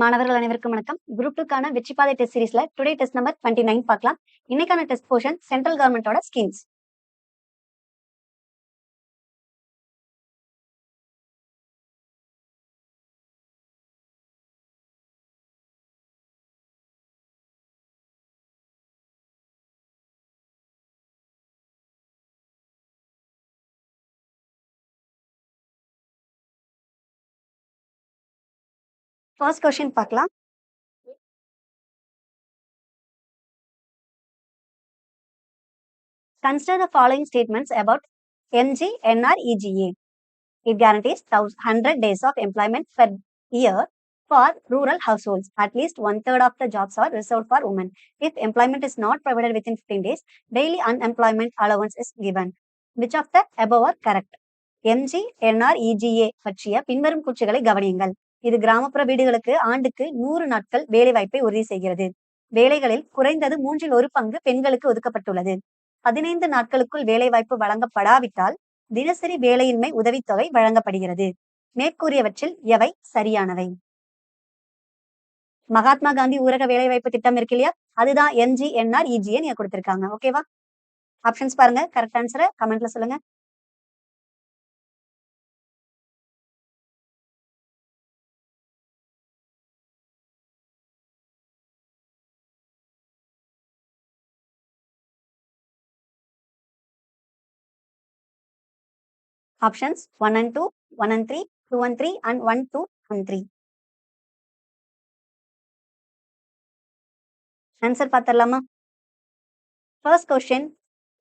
மாணவர்கள் அனைவருக்கும் வணக்கம். குரூப் டூக்கான வெற்றி பாதை டெஸ்ட் சீரீஸ்ல today test number twenty nine பார்க்கலாம். இன்னைக்கான டெஸ்ட் போர்ஷன் சென்ட்ரல் கவர்மெண்டோட ஸ்கீம்ஸ் ஃபர்ஸ்ட் கொஸ்டின் பார்க்கலாம் Consider the following statements about MGNREGA. It guarantees 100 days of employment per year for rural households. At least one third of the jobs are reserved for women. If employment is not provided within 15 days, daily unemployment allowance is given. Which of the above are correct? MGNREGA பற்றிய பின்வரும் கூற்றுகளை கவனியுங்கள் இது கிராமப்புற வீடுகளுக்கு ஆண்டுக்கு நூறு நாட்கள் வேலை வாய்ப்பை உறுதி செய்கிறது. வேலைகளில் குறைந்தது மூன்றில் ஒரு பங்கு பெண்களுக்கு ஒதுக்கப்பட்டுள்ளது. பதினைந்து நாட்களுக்குள் வேலைவாய்ப்பு வழங்கப்படாவிட்டால் தினசரி வேலையின்மை உதவித்தொகை வழங்கப்படுகிறது. மேற்கூறியவற்றில் எவை? சரியானவை. மகாத்மா காந்தி ஊரக வேலைவாய்ப்பு திட்டம் இருக்கு இல்லையா? அதுதான் எம்ஜிஎன்ஆர் இஜிஏ நீங்க கொடுத்திருக்காங்க. ஓகேவா? ஆப்ஷன்ஸ் பாருங்க. கரெக்ட் ஆன்சரை கமெண்ட்ல சொல்லுங்க. Options one and two one and three two and three and one two and three answer பார்த்துடலாமா first question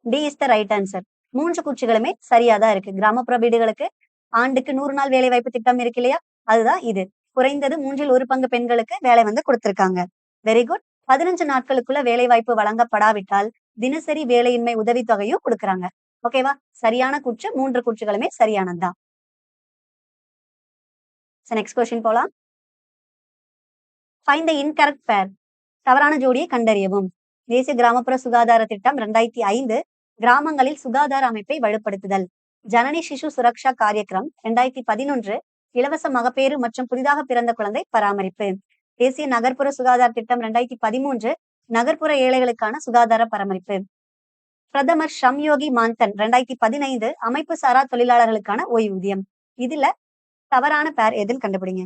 D is the right answer மூன்று குச்சிகளுமே சரியா தான் இருக்கு. கிராமப்புற வீடுகளுக்கு ஆண்டுக்கு நூறு நாள் வேலை வாய்ப்பு திட்டம் இருக்கு இல்லையா? அதுதான் இது. குறைந்தது மூன்றில் ஒரு பங்கு பெண்களுக்கு வேலை வந்து கொடுத்திருக்காங்க. வெரி குட் பதினஞ்சு நாட்களுக்குள்ள வேலை வாய்ப்பு வழங்கப்படாவிட்டால் தினசரி வேலையின்மை உதவித்தொகையும் கொடுக்குறாங்க. ஓகேவா சரியான கூற்று மூன்று கூற்றுகளுமே சரியானதுதான். நெக்ஸ்ட் கொஸ்டின் போலாம். ஃபைன் த இன்கரெக்ட் பேர் தவறான ஜோடியை கண்டறியவும். தேசிய கிராமப்புற சுகாதார திட்டம் ரெண்டாயிரத்தி ஐந்து கிராமங்களில் சுகாதார அமைப்பை வலுப்படுத்துதல். ஜனனி சிசு சுரக்ஷா காரியக்கிரம் ரெண்டாயிரத்தி பதினொன்று இலவச மகப்பேறு மற்றும் புதிதாக பிறந்த குழந்தை பராமரிப்பு. தேசிய நகர்ப்புற சுகாதார திட்டம் ரெண்டாயிரத்தி பதிமூன்று நகர்ப்புற ஏழைகளுக்கான சுகாதார பராமரிப்பு. பிரதமர் ஷம்யோகி மாந்தன் ரெண்டாயிரத்தி பதினைந்து அமைப்பு சாரா தொழிலாளர்களுக்கான ஓய்வூதியம். இதுல தவறான பேர் எதுன்னு கண்டுபிடிங்க.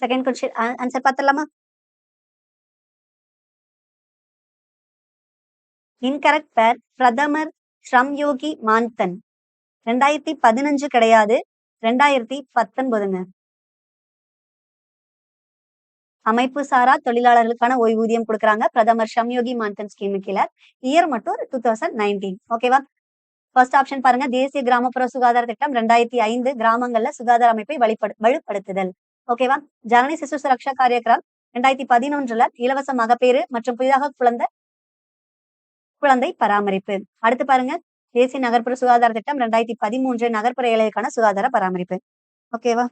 செகண்ட் கொஸ்டின் ஆன்சர் பார்த்துடலாமா இன்கரெக்ட் பேர் பிரதமர் ஸ்ரம் யோகி மான்தன் ரெண்டாயிரத்தி பதினஞ்சு கிடையாது ரெண்டாயிரத்தி பத்தொன்பதுங்க. அமைப்பு சாரா தொழிலாளர்களுக்கான ஓய்வூதியம் கொடுக்குறாங்க பிரதமர் ஷம்யோகி மான்தன் ஸ்கீமு கீழே. இயர் மட்டும் டூ தௌசண்ட் நைன்டீன் ஓகேவா ஃபர்ஸ்ட் ஆப்ஷன் பாருங்க தேசிய கிராமப்புற சுகாதார திட்டம் ரெண்டாயிரத்தி ஐந்து கிராமங்கள்ல சுகாதார அமைப்பை வழிபடு வலுப்படுத்துதல். ஓகேவா? ஜனனி சிசு சுரக்ஷா காரியக்ரம் ரெண்டாயிரத்தி பதினொன்றுல இலவச மகப்பேறு மற்றும் புதிதாக குழந்தை குழந்தை பராமரிப்பு. அடுத்து பாருங்க. தேசிய நகர்ப்புற சுகாதார திட்டம் ரெண்டாயிரத்தி பதிமூன்று நகர்ப்புற ஏழைகளுக்கான சுகாதார பராமரிப்பு. ஓகேவா?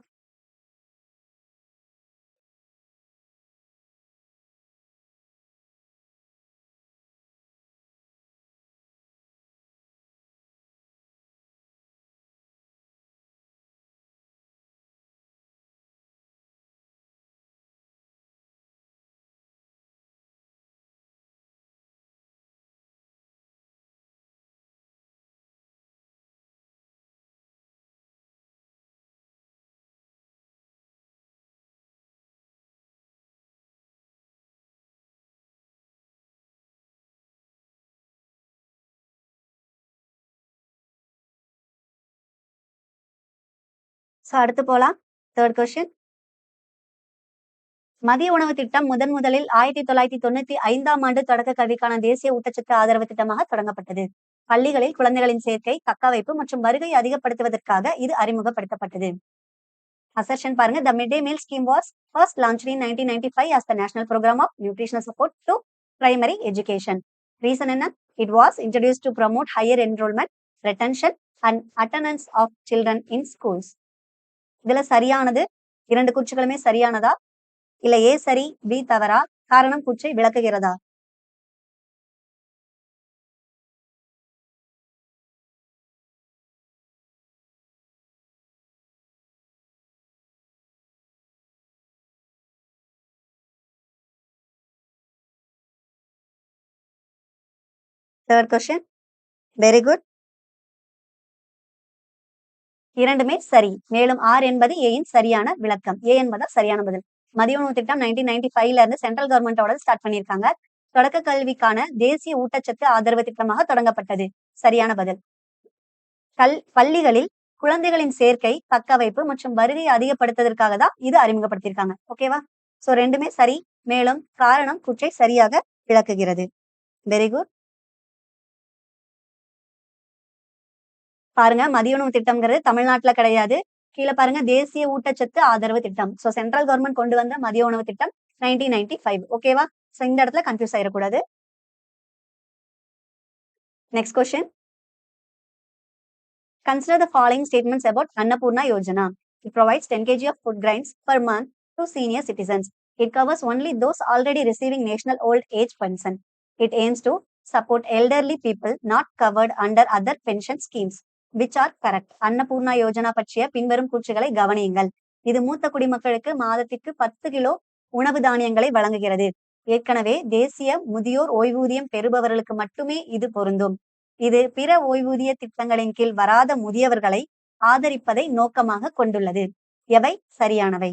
ஸோ அடுத்து போலாம். தேர்ட் கொஸ்டின் மதிய உணவு திட்டம் முதன் முதலில் ஆயிரத்தி தொள்ளாயிரத்தி தொண்ணூத்தி ஐந்தாம் ஆண்டு தொடக்க கல்விக்கான தேசிய ஊட்டச்சத்து ஆதரவு திட்டமாக தொடங்கப்பட்டது. பள்ளிகளில் குழந்தைகளின் சேர்க்கை தக்கவைப்பு மற்றும் வருகை அதிகப்படுத்துவதற்காக இது அறிமுகப்படுத்தப்பட்டது. அசர்ஷன் பாருங்க. The mid day meal scheme was first launch in nineteen ninety five as the national program of nutritional support to primary education reason என்ன? It was introduce to promote higher enrolment retention and attendance of children in schools இதுல சரியானது? இரண்டு குச்சிகளுமே சரியானதா? இல்ல ஏ சரி B தவறா? காரணம் குச்சை விளக்குகிறதா? தேர்ட் கொஸ்டின் வெரி குட் இரண்டுமே சரி. மேலும் ஆர் என்பது ஏயின் சரியான விளக்கம். ஏ என்பதா சரியான பதில். மதிய உணவு திட்டம் நைன்டீன் நைன்டி ஃபைவ்ல இருந்து சென்ட்ரல் கவர்மெண்டோட ஸ்டார்ட் பண்ணியிருக்காங்க. தொடக்க கல்விக்கான தேசிய ஊட்டச்சத்து ஆதரவு திட்டமாக தொடங்கப்பட்டது. சரியான பதில். கல் பள்ளிகளில் குழந்தைகளின் சேர்க்கை தக்கவைப்பு மற்றும் வருகையை அதிகப்படுத்துவதற்காக தான் இது அறிமுகப்படுத்தியிருக்காங்க. ஓகேவா சோ ரெண்டுமே சரி. மேலும் காரணம் குற்றை சரியாக விளக்குகிறது. வெரி குட் பாருங்க மதிய உணவு திட்டம்ங்கிறது தமிழ்நாட்டுல கிடையாது கீழே பாருங்க தேசிய ஊட்டச்சத்து ஆதரவு திட்டம் சோ சென்ட்ரல் கவர்மெண்ட் கொண்டு வந்த மதிய உணவு திட்டம் நைன்டீன் நைன்டி ஃபைவ் ஓகேவா சோ இந்த இடத்துல கன்ஃபியூஸ் ஆயிடக்கூடாது next question Consider the following statements about Annapurna Yojana. It provides 10 kg of food grains per month to senior citizens. It covers only those already receiving national old age pension. It aims to support elderly people not covered under other pension schemes. Which are correct Annapurna Yojana பற்றிய பின்வரும் கூற்றுகளை கவனியுங்கள். இது மூத்த குடிமக்களுக்கு மாதத்திற்கு பத்து kilo உணவு தானியங்களை வழங்குகிறது. ஏற்கனவே தேசிய முதியோர் ஓய்வூதியம் பெறுபவர்களுக்கு மட்டுமே இது பொருந்தும். இது பிற ஓய்வூதிய திட்டங்களின் கீழ் வராத முதியவர்களை ஆதரிப்பதை நோக்கமாக கொண்டுள்ளது. எவை? சரியானவை.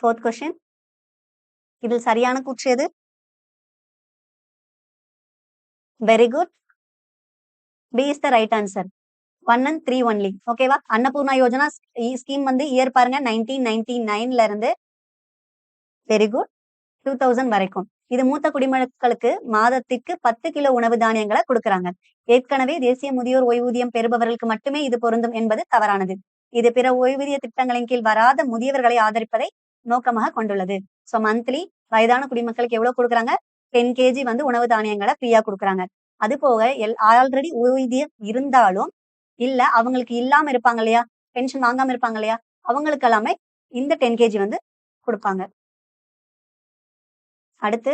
ஃபோர்த் கொஸ்டின் இதில் சரியான கூற்று எது? Very good B is the right answer one and three only ஓகேவா அன்னபூர்ணா யோஜனா ஸ்கீம் வந்து இயர் பாருங்க. நைன்டீன் நைன்டி நைன்ல இருந்து வெரி குட் டூ தௌசண்ட் வரைக்கும். இது மூத்த குடிமக்களுக்கு மாதத்திற்கு பத்து கிலோ உணவு தானியங்களை கொடுக்கறாங்க. ஏற்கனவே தேசிய முதியோர் ஓய்வூதியம் பெறுபவர்களுக்கு மட்டுமே இது பொருந்தும் என்பது தவறானது. இது பிற ஓய்வூதிய திட்டங்களின் கீழ் வராத முதியவர்களை ஆதரிப்பதை நோக்கமாக கொண்டுள்ளது. சோ மந்த்லி வயதான குடிமக்களுக்கு எவ்வளவு கொடுக்குறாங்க? டென் கேஜி வந்து உணவு தானியங்களை ஃப்ரீயா கொடுக்குறாங்க. அது போக எல் ஆல்ரெடி ஊதியம் இருந்தாலும் இல்ல அவங்களுக்கு இல்லாம இருப்பாங்க இல்லையா? பென்ஷன் வாங்காம இருப்பாங்க இல்லையா? அவங்களுக்கு எல்லாமே இந்த டென் கேஜி வந்து கொடுப்பாங்க. அடுத்து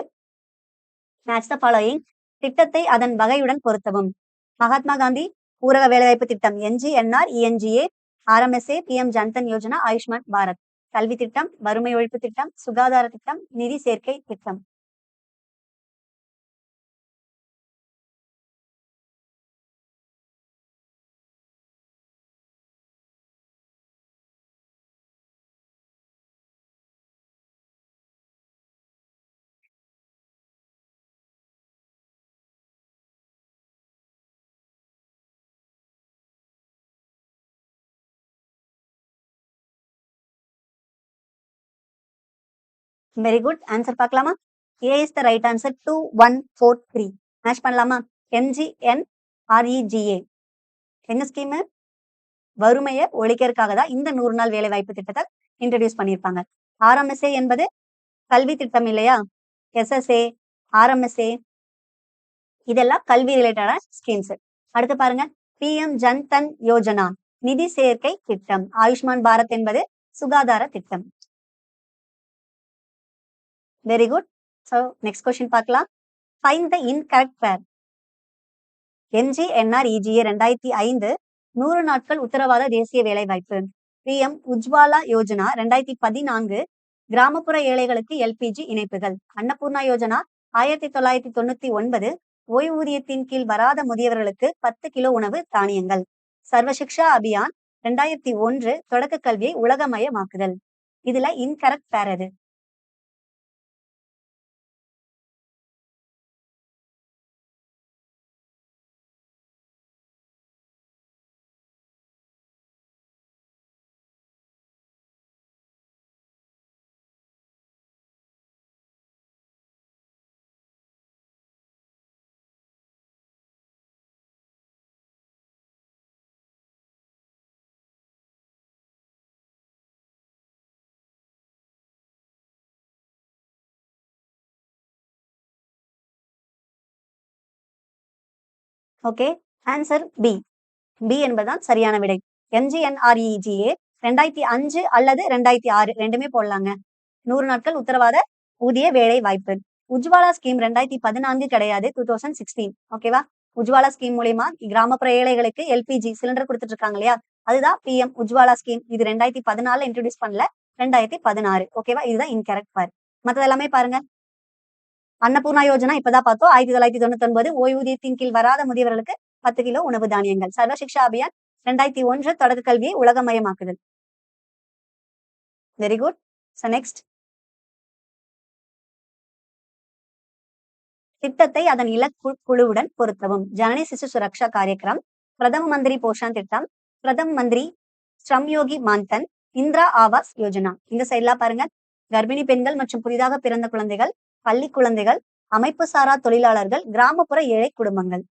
மேட்ச் த ஃபாலோயிங் திட்டத்தை அதன் வகையுடன் பொருத்தவும். மகாத்மா காந்தி ஊரக வேலைவாய்ப்பு திட்டம் MGNREGA RMSA PM Jan Dhan Yojana Ayushman Bharat. கல்வி திட்டம் வறுமை ஒழிப்பு திட்டம் சுகாதார திட்டம் நிதி சேர்க்கை திட்டம். வெரி குட் ஆன்சர் பார்க்கலாமா? A is the right answer two one four three match பண்ணலாமா? எம்ஜிஎன் ஆர்இஜிஏ என்ன ஸ்கீமு வறுமையை ஒழிக்கிறதுக்காக தான் இந்த நூறு நாள் வேலை வாய்ப்பு திட்டத்தை இன்ட்ரடியூஸ் பண்ணியிருப்பாங்க. ஆர்எம்எஸ்ஏ என்பது கல்வி திட்டம் இல்லையா? எஸ்எஸ்ஏ ஆர்எம்எஸ்ஏ இதெல்லாம் கல்வி ரிலேட்டடான ஸ்கீம்ஸ் அடுத்து பாருங்க. பிஎம் ஜன் தன் யோஜனா நிதி சேர்க்கை திட்டம். ஆயுஷ்மான் பாரத் என்பது சுகாதார திட்டம். Very good so next question பார்க்கலாம். Find the incorrect pair MGNREGA ரெண்டாயிரத்தி ஐந்து நூறு நாட்கள் உத்தரவாத தேசிய வேலைவாய்ப்பு. பிஎம் உஜ்வாலா யோஜனா ரெண்டாயிரத்தி பதினான்கு கிராமப்புற ஏழைகளுக்கு எல்பிஜி இணைப்புகள். அன்னபூர்ணா யோஜனா ஆயிரத்தி தொள்ளாயிரத்தி தொண்ணூத்தி ஒன்பது ஓய்வூதியத்தின் கீழ் வராத முதியவர்களுக்கு பத்து கிலோ உணவு தானியங்கள். சர்வசிக்ஷா அபியான் ரெண்டாயிரத்தி ஒன்று தொடக்க கல்வியை உலகமயமாக்குதல். இதுல இன்கரெக்ட் பேர் அது ஓகே ஆன்சர் பி பி என்பதுதான் சரியான விடை. எம்ஜிஎன்ஆர்இஜிஏ ரெண்டாயிரத்தி அஞ்சு அல்லது ரெண்டாயிரத்தி ஆறு ரெண்டுமே போடலாங்க. நூறு நாட்கள் உத்தரவாத ஊதிய வேலை வாய்ப்பு. உஜ்வாலா ஸ்கீம் ரெண்டாயிரத்தி பதினான்கு கிடையாது டூ தௌசண்ட் சிக்ஸ்டீன் ஓகேவா உஜ்வாலா ஸ்கீம் மூலியமா கிராமப்புற ஏழைகளுக்கு எல்பிஜி சிலிண்டர் கொடுத்துட்டு இருக்காங்க இல்லையா? அதுதான் பிஎம் உஜ்வாலா ஸ்கீம். இது ரெண்டாயிரத்தி பதினாலுல இன்ட்ரடியூஸ் பண்ணல ரெண்டாயிரத்தி பதினாறு. ஓகேவா இதுதான் இன்கரெக்ட் பார் மற்றது எல்லாமே பாருங்க. அன்னபூர்ணா யோஜனா இப்பதான் பார்த்தோம். ஆயிரத்தி தொள்ளாயிரத்தி தொண்ணூத்தி ஒன்பது ஓய்வூதியத்தின் கீழ் வராத முதியவர்களுக்கு பத்து கிலோ உணவு தானியங்கள். சர்வ சிக்ஷா அபியான் ரெண்டாயிரத்தி ஒன்று தொடக்க கல்வியை உலகமயமாக்குதல். வெரி குட் நெக்ஸ்ட் திட்டத்தை அதன் இலக்கு குழுவுடன் பொருத்தவும். ஜனனி சிசு சுரக்ஷா காரியக்கிரம் பிரதம மந்திரி போஷான் திட்டம் பிரதம மந்திரி ஸ்ரம்யோகி மான்தன் இந்திரா ஆவாஸ் யோஜனா. இந்த சைட்லாம் பாருங்க. கர்ப்பிணி பெண்கள் மற்றும் புதிதாக பிறந்த குழந்தைகள் பள்ளி குழந்தைகள் அமைப்பு சாரா தொழிலாளர்கள் கிராமப்புற ஏழை குடும்பங்கள்.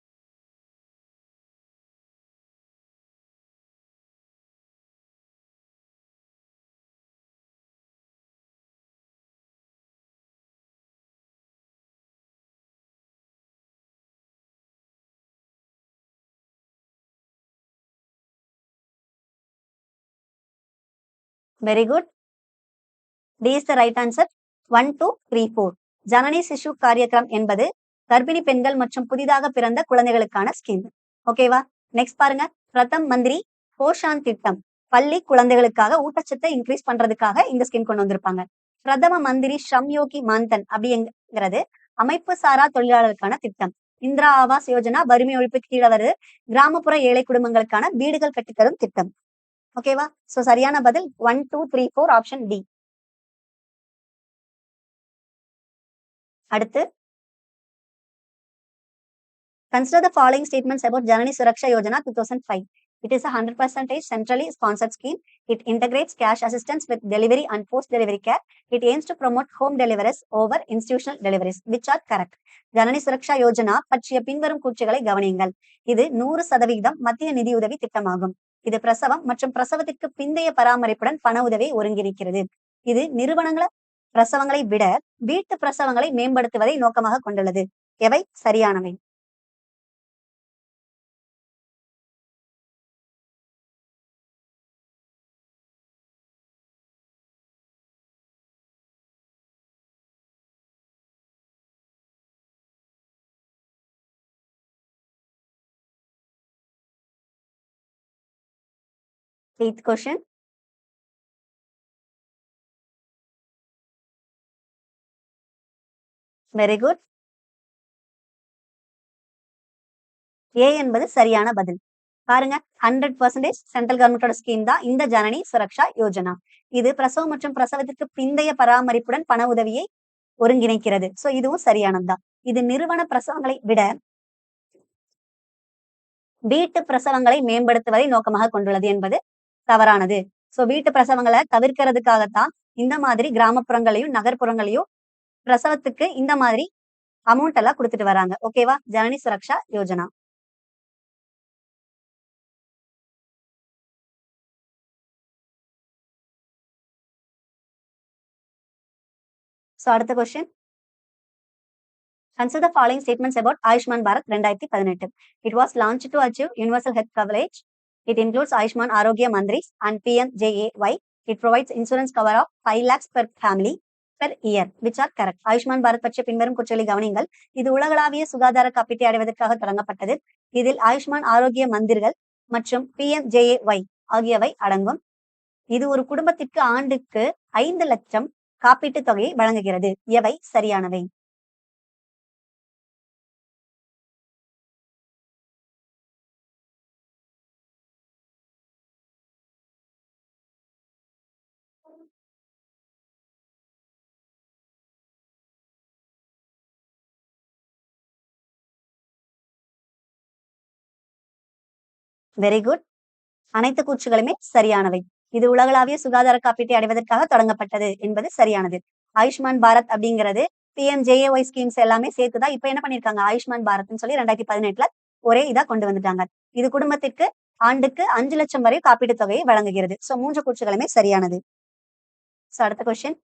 Very good D is the right answer one two three four Janani Shishu Karyakram என்பது கர்ப்பிணி பெண்கள் மற்றும் புதிதாக பிறந்த குழந்தைகளுக்கான ஸ்கீம் ஓகேவா நெக்ஸ்ட் பாருங்க. பிரதம் மந்திரி போஷான் திட்டம். பள்ளி குழந்தைகளுக்காக ஊட்டச்சத்தை இன்க்ரீஸ் பண்றதுக்காக இந்த ஸ்கீம் கொண்டு வந்திருப்பாங்க. பிரதம மந்திரி ஷம்யோகி மாந்தன் அப்படிங்கிறது அமைப்பு சாரா தொழிலாளருக்கான திட்டம். இந்திரா ஆவாஸ் யோஜனா வறுமை ஒழிப்புக்கு கீழே வருது. கிராமப்புற ஏழை குடும்பங்களுக்கான வீடுகள் கட்டித்தரும் திட்டம். ஓகேவா சோ சரியான பதில். One two three four option D அடுத்து consider the following statements about Janani Suraksha Yojana 2005. It is a 100% centrally sponsored scheme. It integrates cash assistance with delivery and post-delivery care. It aims to promote home deliveries over institutional deliveries, which are correct. Janani Suraksha Yojana பற்றிய பின்வரும் கூற்றுகளை கவனியுங்கள் இது நூறு சதவீதம் மத்திய நிதியுதவி திட்டமாகும் இது பிரசவம் மற்றும் பிரசவத்திற்கு பிந்தைய பராமரிப்புடன் பண உதவியை ஒருங்கிணைக்கிறது இது நிறுவனங்கள பிரசவங்களை விட வீட்டு பிரசவங்களை மேம்படுத்துவதை நோக்கமாக கொண்டுள்ளது. எவை? சரியானவை. Eighth question very good A என்பது சரியான பதில். பாருங்க ஹண்ட்ரட் பர்சன்டேஜ் சென்ட்ரல் கவர்மெண்டோட ஸ்கீம் தான் இந்த ஜனனி சுரக்ஷா யோஜனா. இது பிரசவம் மற்றும் பிரசவத்திற்கு பிந்தைய பராமரிப்புடன் பண உதவியை ஒருங்கிணைக்கிறது. சோ இதுவும் சரியானதுதான் இது நிறுவன பிரசவங்களை விட வீட்டு பிரசவங்களை மேம்படுத்துவதை நோக்கமாக கொண்டுள்ளது என்பது தவறானது. சோ வீட்டு பிரசவங்களை தவிர்க்கிறதுக்காகத்தான் இந்த மாதிரி கிராமப்புறங்களையும் நகர்ப்புறங்களையும் பிரசவத்துக்கு இந்த மாதிரி அமௌண்ட் எல்லாம் கொடுத்துட்டு வராங்க ஓகேவா ஜனனி சுரக்ஷா யோஜனா சோ அடுத்த question Consider the following statements about Ayushman Bharat ரெண்டாயிரத்தி பதினெட்டு It was launched to achieve universal health coverage. It includes Ayushman Arogya Mandris and PMJAY. It provides insurance cover of 5 lakhs per family per year which are correct Ayushman Bharat பற்றிய பின்வரும் குற்றலை கவனிங்கள் இது உலகளாவிய சுகாதார காப்பீட்டை அடைவதற்காக தொடங்கப்பட்டது. இதில் ஆயுஷ்மான் ஆரோக்கிய மந்திர்கள் மற்றும் பிஎம்ஜேஏஒய் ஆகியவை அடங்கும். இது ஒரு குடும்பத்திற்கு ஆண்டுக்கு ஐந்து லட்சம் காப்பீட்டுத் தொகையை வழங்குகிறது. எவை? சரியானவை. வெரி குட் அனைத்து கூற்றுகளுமே சரியானவை. இது உலகளாவிய சுகாதார காப்பீட்டை அடைவதற்காக தொடங்கப்பட்டது என்பது சரியானது. ஆயுஷ்மான் பாரத் அப்படிங்கிறது பிஎம்ஜேஏஒய் ஸ்கீம்ஸ் எல்லாமே சேர்த்துதான் இப்ப என்ன பண்ணிருக்காங்க? ஆயுஷ்மான் பாரத்னு சொல்லி ரெண்டாயிரத்தி பதினெட்டுல ஒரே இதா கொண்டு வந்துட்டாங்க. இது குடும்பத்திற்கு ஆண்டுக்கு அஞ்சு லட்சம் வரை காப்பீட்டு தொகையை வழங்குகிறது. சோ மூன்று கூற்றுகளுமே சரியானது. சோ அடுத்த question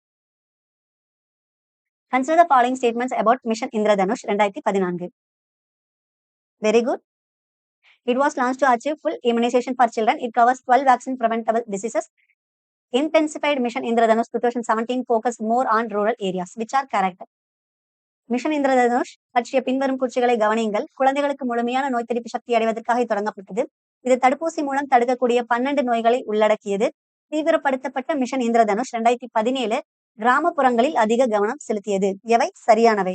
consider following statements about mission Indradhanush ரெண்டாயிரத்தி பதினான்கு. Very good It was launched to achieve full immunization for children. It covers 12 vaccine preventable diseases. Intensified Mission Indradhanush 2017 focused more on rural areas, which are correct. Mission Indradhanush பற்றிய பின்வரும் குறிச்சுகளை கவனியுங்கள் குழந்தைகளுக்கு முழுமையான நோய் தடுப்பு சக்தி அடைவதற்காக தொடங்கப்பட்டது இது தடுப்பூசி மூலம் தடுக்கக்கூடிய பன்னெண்டு நோய்களை உள்ளடக்கியது தீவிரப்படுத்தப்பட்ட மிஷன் இந்திரதனுஷ் ரெண்டாயிரத்தி பதினேழு கிராமப்புறங்களில் அதிக கவனம் செலுத்தியது எவை சரியானவை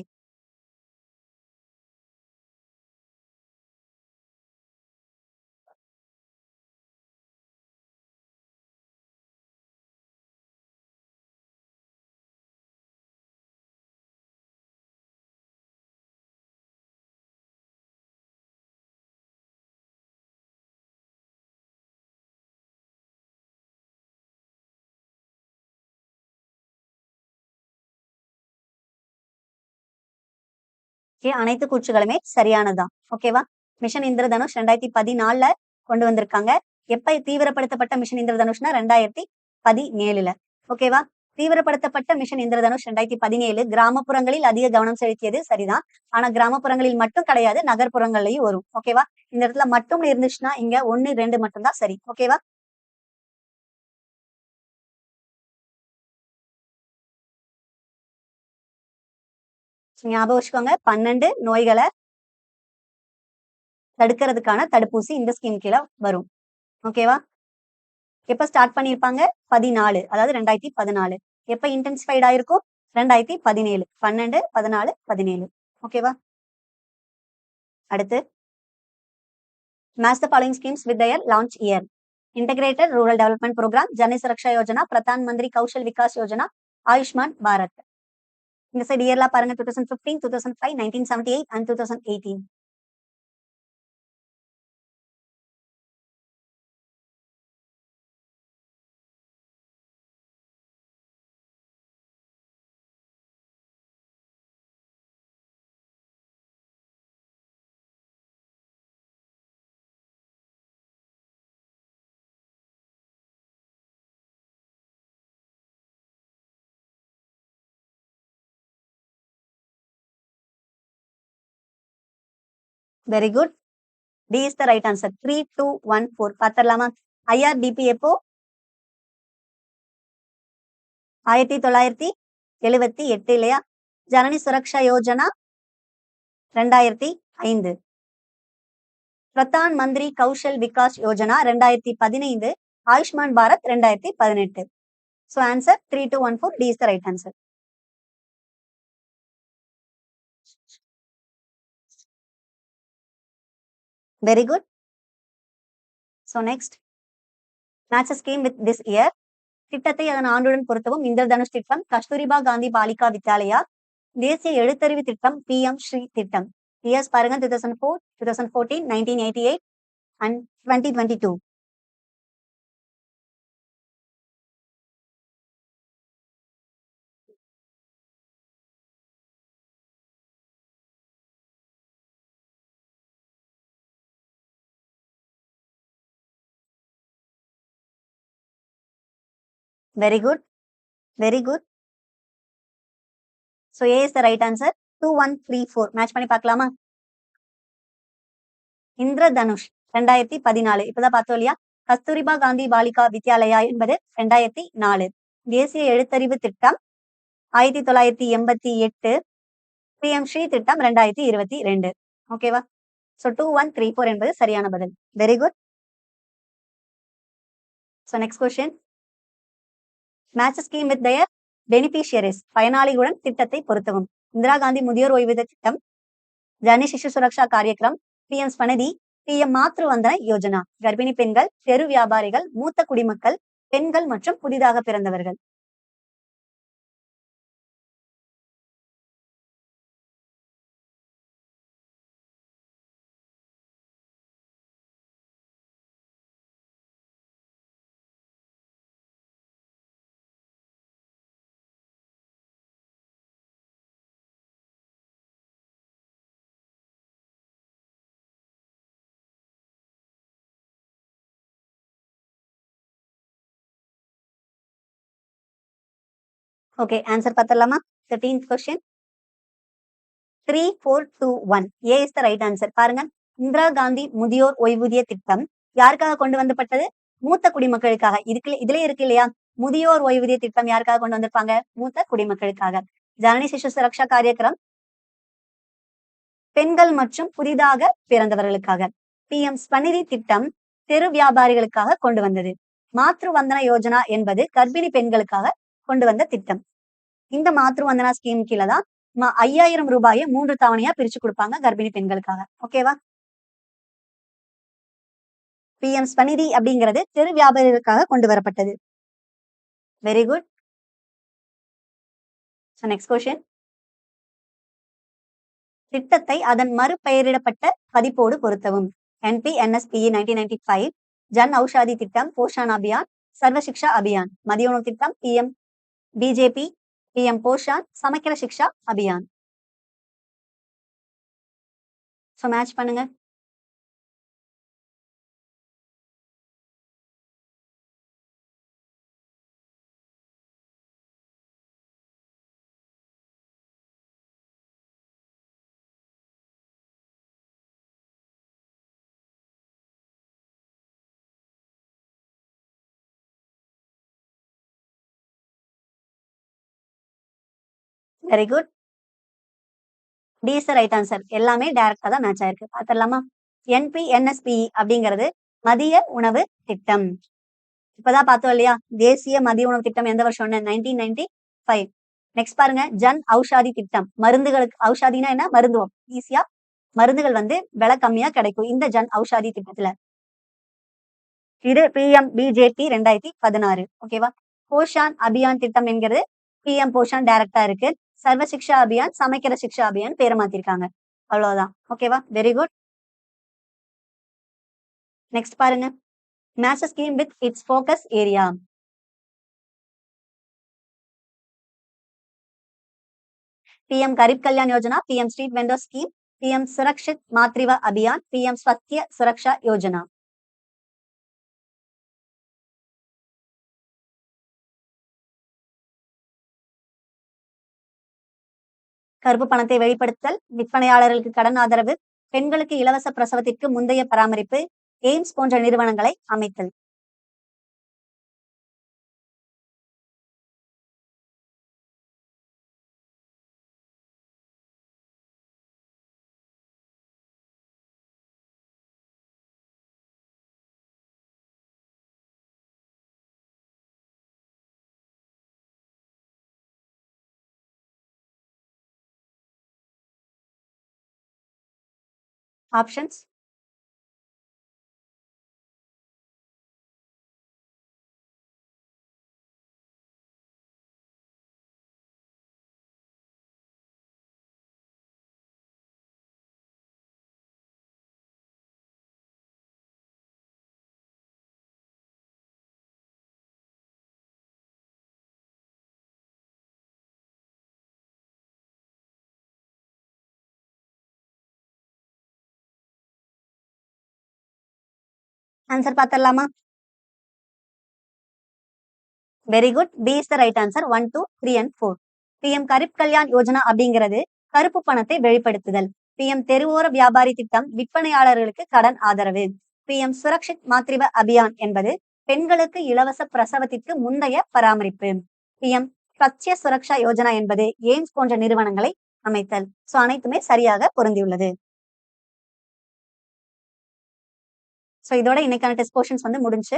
ஓகே அனைத்து கூற்றுகளுமே சரியானதுதான். ஓகேவா மிஷன் இந்திரதனுஷ் ரெண்டாயிரத்தி பதினாலுல கொண்டு வந்திருக்காங்க. எப்ப தீவிரப்படுத்தப்பட்ட மிஷன் இந்திரதனுஷ்னா ரெண்டாயிரத்தி பதினேழுல. ஓகேவா தீவிரப்படுத்தப்பட்ட மிஷன் இந்திரதனுஷ் ரெண்டாயிரத்தி பதினேழு கிராமப்புறங்களில் அதிக கவனம் செலுத்தியது சரிதான். ஆனா கிராமப்புறங்களில் மட்டும் கிடையாது நகர்ப்புறங்கள்லயும் வரும். ஓகேவா இந்த இடத்துல மட்டும் இருந்துச்சுன்னா இங்க ஒண்ணு ரெண்டு மட்டும் தான் சரி ஓகேவா ஞாபகம் வச்சுக்கோங்க. பன்னெண்டு நோய்களை தடுக்கிறதுக்கான தடுப்பூசி இந்த ஸ்கீம் கீழே வரும். ஓகேவா எப்ப ஸ்டார்ட் பண்ணியிருப்பாங்க பதினாலு. அதாவது ரெண்டாயிரத்தி பதினாலு. எப்ப இன்டென்சிஃபைட் ஆயிருக்கும் ரெண்டாயிரத்தி பதினேழு. பன்னெண்டு பதினாலு பதினேழு. ஓகேவா அடுத்து. Match the following schemes with their launch year integrated rural development program Jana Suraksha Yojana Pradhan Mantri Kaushal Vikas Yojana Ayushman Bharat இந்த சைடு இயர்லாம் பாருங்க two thousand fifteen two thousand five nineteen seventy eight and two thousand eighteen very good D is the right answer three two one four பார்த்துடலாமா? IRDP எப்போ? ஆயிரத்தி தொள்ளாயிரத்தி எழுவத்தி எட்டு இல்லையா? ஜனனி சுரக்ஷா யோஜனா ரெண்டாயிரத்தி ஐந்து. பிரதான் மந்திரி கௌஷல் விகாஸ் யோஜனா ரெண்டாயிரத்தி பதினைந்து. ஆயுஷ்மான் பாரத் ரெண்டாயிரத்தி பதினெட்டு. So answer three two one four D is the right answer very good so next match scheme with this year திட்டத்தை அதன் ஆண்டுடன் பொருத்தவும் இந்திரதனுஷ் திட்டம் கஸ்தூரிபா காந்தி பாலிகா வித்யாலயா தேசிய எழுத்தறிவு திட்டம் பி எம் ஸ்ரீ திட்டம். இயர்ஸ் பாருங்க two thousand four two thousand fourteen nineteen eighty eight and twenty twenty two very good very good so A is the right answer two one three four match பண்ணி பார்க்கலாமா? இந்திரதனுஷ் ரெண்டாயிரத்தி பதினாலு. இப்பதான் பார்த்தோம் இல்லையா? கஸ்தூரிபா காந்தி பாலிகா வித்யாலயா என்பது ரெண்டாயிரத்தி நாலு. தேசிய எழுத்தறிவு திட்டம் ஆயிரத்தி தொள்ளாயிரத்தி எண்பத்தி எட்டு. பிஎம் ஸ்ரீ திட்டம் ரெண்டாயிரத்தி இருபத்தி ரெண்டு. ஓகேவா so two one three four என்பது சரியான பதில். Very good so next question match scheme with their beneficiaries பயனாளிகளுடன் திட்டத்தை பொருத்தவும். இந்திரா காந்தி முதியோர் ஓய்வூதிய திட்டம் ஜனி சிசு சுரக்ஷா காரியக்ரம் பிஎம் ஸ்வனதி பிஎம் மாத்ரு வந்தன யோஜனா. கர்ப்பிணி பெண்கள் தெரு வியாபாரிகள் மூத்த குடிமக்கள் பெண்கள் மற்றும் புதிதாக பிறந்தவர்கள். ஓகே ஆன்சர் பார்த்துடலாமா thirteenth question three four two one A is the right answer பாருங்க. இந்திரா காந்தி முதியோர் ஓய்வூதிய திட்டம் யாருக்காக கொண்டு வந்தப்பட்டது? மூத்த குடிமக்களுக்காக. இதுக்கு இதுலயே இருக்கு இல்லையா? முதியோர் ஓய்வூதிய திட்டம் யாருக்காக கொண்டு வந்திருப்பாங்க? மூத்த குடிமக்களுக்காக. ஜனனி சிசு சுரக்ஷா காரியக்கிரம் பெண்கள் மற்றும் புதிதாக பிறந்தவர்களுக்காக. பி எம் ஸ்வநிதி திட்டம் தெரு வியாபாரிகளுக்காக கொண்டு வந்தது. மாத்ரு வந்தன யோஜனா என்பது கர்ப்பிணி பெண்களுக்காக கொண்டு வந்த திட்டம். இந்த மாத்ரு வந்தனா ஸ்கீம் கீழே தான் ஐயாயிரம் ரூபாயை மூன்று தவணையா பிரிச்சு கொடுப்பாங்க கர்ப்பிணி பெண்களுக்காக. ஓகேவா பி எம் ஸ்வநிதி அப்படிங்கிறது தெரு வியாபாரிகளுக்காக கொண்டு வரப்பட்டது. வெரி குட் நெக்ஸ்ட் கொஸ்டின் திட்டத்தை அதன் மறுபெயரிடப்பட்ட பதிப்போடு பொருத்தவும். NP NSPE nineteen ninety five Jan Aushadhi திட்டம் போஷான் அபியான் சர்வசிக்ஷா அபியான் மதிய உணவு திட்டம் PM BJP P M Poshan Samagra Shiksha Abhiyan. So match பண்ணுங்க. Very good D sir right answer எல்லாமே டைரக்டா தான் மேட்ச் ஆயிருக்கு. பாத்திரலாமா என்பி என்எஸ்பி அப்படிங்கிறது மதிய உணவு திட்டம். இப்பதான் பார்த்தோம் இல்லையா? தேசிய மதிய உணவு திட்டம் எந்த வருஷம் நைன்டீன் நைன்டி ஃபைவ் நெக்ஸ்ட் பாருங்க. ஜன் ஔஷாதி திட்டம். மருந்துகளுக்கு ஔஷாதினா என்ன? மருந்துவம். ஈஸியா மருந்துகள் வந்து விலை கம்மியா கிடைக்கும் இந்த ஜன் ஔஷாதி திட்டத்துல. இது பிஎம் பிஜேபி ரெண்டாயிரத்தி பதினாறு. ஓகேவா போஷான் அபியான் திட்டம் என்கிறது பிஎம் போஷான் டைரக்டா இருக்கு. சர்வ சிக்ஷா அபியான் சமைக்கிற சிக்ஷா அபியான் பேரை மாத்திருக்காங்க. அவ்வளவுதான். ஓகேவா வெரி குட் நெக்ஸ்ட் பாருங்க. Match scheme with its focus area PM Garib Kalyan Yojana PM street vendor scheme PM Surakshit Matritva Abhiyan PM Swasthya Suraksha Yojana கருப்பு பணத்தை வெளிப்படுத்தல் விற்பனையாளர்களுக்கு கடன் ஆதரவு பெண்களுக்கு இலவச பிரசவத்திற்கு முந்தைய பராமரிப்பு எய்ம்ஸ் போன்ற நிறுவனங்களை அமைத்தல். ஆப்ஷன்ஸ் ஆன்சர் பார்த்துடலாமா very good B is the right answer one two three and four PM Garib Kalyan Yojana அப்படிங்கிறது கருப்பு பணத்தை வெளிப்படுத்துதல். பி எம் தெருவோர வியாபாரி திட்டம் விற்பனையாளர்களுக்கு கடன் ஆதரவு. பிஎம் சுரக்ஷித் மாத்ரிவ அபியான் என்பது பெண்களுக்கு இலவச பிரசவத்திற்கு முந்தைய பராமரிப்பு. பிஎம் சத்ய சுரக்ஷா யோஜனா என்பது எய்ம்ஸ் போன்ற நிறுவனங்களை அமைத்தல். சோ அனைத்துமே சரியாக பொருந்தியுள்ளது. ஸோ இதோட இன்னைக்கான டெஸ்ட் போர்ஷன்ஸ் வந்து முடிஞ்சு.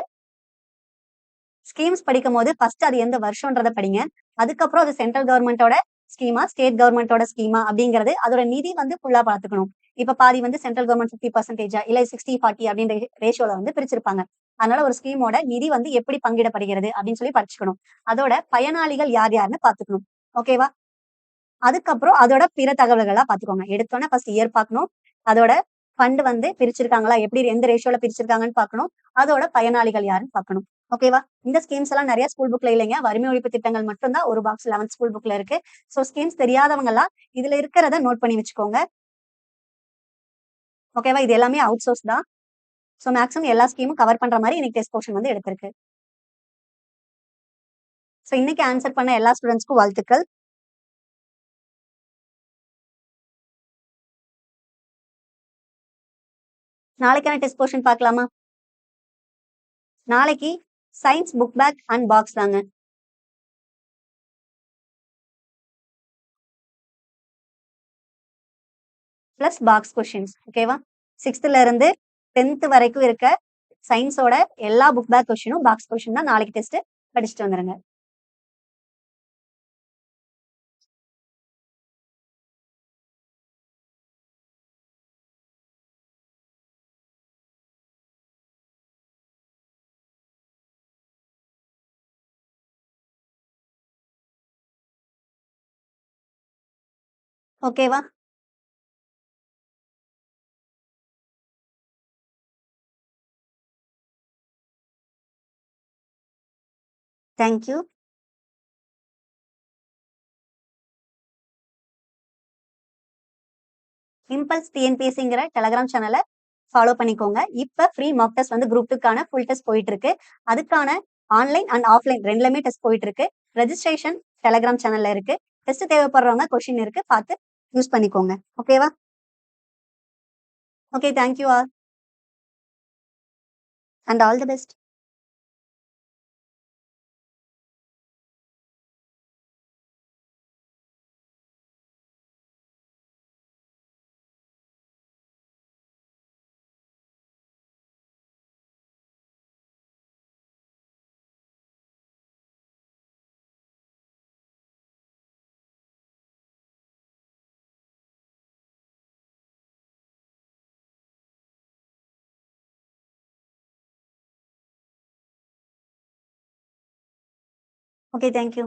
ஸ்கீம்ஸ் படிக்கும் போது ஃபர்ஸ்ட் அது எந்த வருஷம்ன்றத படிங்க. அதுக்கப்புறம் அது சென்ட்ரல் கவர்மெண்டோட ஸ்கீமா ஸ்டேட் கவர்மெண்டோட ஸ்கீமா அப்படிங்கிறது அதோட நிதி வந்து ஃபுல்லா பாத்துக்கணும் இப்ப பாதி வந்து சென்ட்ரல் கவர்மெண்ட் ஃபிஃப்டி பர்சன்டேஜா இல்ல சிக்ஸ்டி ஃபார்ட்டி அப்படின்ற ரேஷியோல வந்து பிரிச்சிருப்பாங்க. அதனால ஒரு ஸ்கீமோட நிதி வந்து எப்படி பங்கிடப்படுகிறது அப்படின்னு சொல்லி படிச்சுக்கணும். அதோட பயனாளிகள் யார் யாருன்னு பாத்துக்கணும் ஓகேவா அதுக்கப்புறம் அதோட பிற தகவல்களா பாத்துக்கோங்க எடுத்தோன்னே ஃபர்ஸ்ட் இயர் பார்க்கணும். அதோட ஃபண்ட் வந்து பிரிச்சிருக்காங்களா? எப்படி எந்த ரேஷியோல பிரிச்சிருக்காங்கன்னு பார்க்கணும். அதோட பயனாளிகள் யாருன்னு பார்க்கணும். ஓகேவா இந்த ஸ்கீம்ஸ் எல்லாம் நிறைய ஸ்கூல் புக்ல இல்லைங்க. வறுமை ஒழிப்பு திட்டங்கள் மட்டும்தான் ஒரு பாக்ஸ் லெவன்த் ஸ்கூல் புக்ல இருக்கு. ஸோ ஸ்கீம்ஸ் தெரியாதவங்க எல்லாம் இதுல இருக்கிறத நோட் பண்ணி வச்சுக்கோங்க. ஓகேவா இது எல்லாமே அவுட் சோர்ஸ் தான். ஸோ மேக்ஸிமம் எல்லா ஸ்கீமும் கவர் பண்ற மாதிரி இன்னைக்கு டெஸ்ட் போர்ஷன் வந்து எடுத்திருக்கு. ஸோ இன்னைக்கு ஆன்சர் பண்ண எல்லா ஸ்டூடெண்ட்ஸ்க்கும் வாழ்த்துக்கள். நாளைக்கான டெஸ்ட் போர்ஷன் பார்க்கலாமா? நாளைக்கு science book back and box தாங்க பிளஸ் பாக்ஸ் கொஷின்ஸ் ஓகேவா சிக்ஸ்த்துல இருந்து டென்த் வரைக்கும் இருக்க சயின்ஸோட எல்லா புக் பேக் கொஷினும் பாக்ஸ் கொஷின் தான் நாளைக்கு டெஸ்ட் படிச்சுட்டு வந்துருங்க. ஓகேவா? தேங்க்யூ இம்பல்ஸ் டிஎன்பிஎஸ்சிங்கிற டெலகிராம் சேனலை ஃபாலோ பண்ணிக்கோங்க. இப்போ ஃப்ரீ மாக் டெஸ்ட் வந்து குரூப் டூக்கான ஃபுல் டெஸ்ட் போயிட்டு இருக்கு அதுக்கான ஆன்லைன் அண்ட் ஆஃப்லைன் ரெண்டுலயுமே டெஸ்ட் போயிட்டு இருக்கு ரெஜிஸ்ட்ரேஷன் டெலகிராம் சேனல்ல இருக்கு. டெஸ்ட் தேவைப்படுறவங்க கொஷின் இருக்கு. பார்த்து யூஸ் பண்ணிக்கோங்க. ஓகேவா okay thank you all and all the best okay thank you